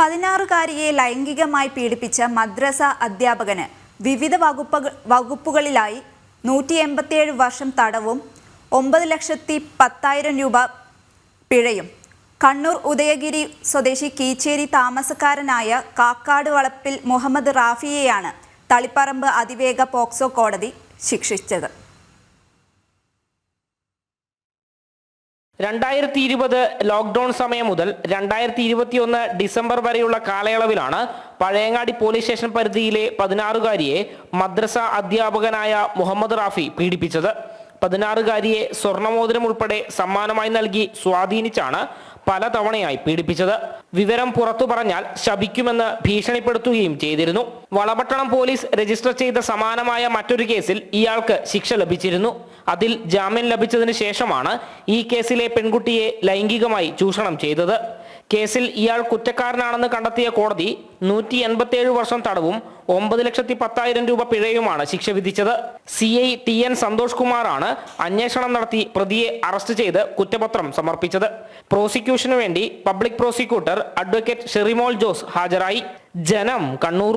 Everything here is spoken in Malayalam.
പതിനാറുകാരിയെ ലൈംഗികമായി പീഡിപ്പിച്ച മദ്രസ അധ്യാപകന് വിവിധ വകുപ്പുകൾ വകുപ്പുകളിലായി നൂറ്റി എൺപത്തിയേഴ് വർഷം തടവും ഒമ്പത് ലക്ഷത്തി പത്തായിരം രൂപ പിഴയും. കണ്ണൂർ ഉദയഗിരി സ്വദേശി കീച്ചേരി താമസക്കാരനായ കാക്കാട് വളപ്പിൽ മുഹമ്മദ് റാഫിയെയാണ് തളിപ്പറമ്പ് അതിവേഗ പോക്സോ കോടതി ശിക്ഷിച്ചത്. രണ്ടായിരത്തി ഇരുപത് ലോക്ക്ഡൌൺ സമയം മുതൽ രണ്ടായിരത്തി ഇരുപത്തിയൊന്ന് ഡിസംബർ വരെയുള്ള കാലയളവിലാണ് പഴയങ്ങാടി പോലീസ് സ്റ്റേഷൻ പരിധിയിലെ പതിനാറുകാരിയെ മദ്രസ അധ്യാപകനായ മുഹമ്മദ് റാഫി പീഡിപ്പിച്ചത്. പതിനാറുകാരിയെ സ്വർണമോതിരം ഉൾപ്പെടെ സമ്മാനമായി നൽകി സ്വാധീനിച്ചാണ് പലതവണയായി പീഡിപ്പിച്ചത്. വിവരം പുറത്തു പറഞ്ഞാൽ ശപിക്കുമെന്ന് ഭീഷണിപ്പെടുത്തുകയും ചെയ്തിരുന്നു. വളപട്ടണം പോലീസ് രജിസ്റ്റർ ചെയ്ത സമാനമായ മറ്റൊരു കേസിൽ ഇയാൾക്ക് ശിക്ഷ ലഭിച്ചിരുന്നു. അതിൽ ജാമ്യം ലഭിച്ചതിന് ശേഷമാണ് ഈ കേസിലെ പെൺകുട്ടിയെ ലൈംഗികമായി ചൂഷണം ചെയ്തത്. കേസിൽ ഇയാൾ കുറ്റക്കാരനാണെന്ന് കണ്ടെത്തിയ കോടതി നൂറ്റി എൺപത്തിയേഴ് വർഷം തടവും ഒമ്പത് ലക്ഷത്തി പത്തായിരം രൂപ പിഴയുമാണ് ശിക്ഷ വിധിച്ചത്. C I T N Santhosh കുമാറാണ് അന്വേഷണം നടത്തി പ്രതിയെ അറസ്റ്റ് ചെയ്ത് കുറ്റപത്രം സമർപ്പിച്ചത്. പ്രോസിക്യൂഷനു വേണ്ടി public prosecutor advocate Sherimol Jose ഹാജരായി. ജനം കണ്ണൂർ.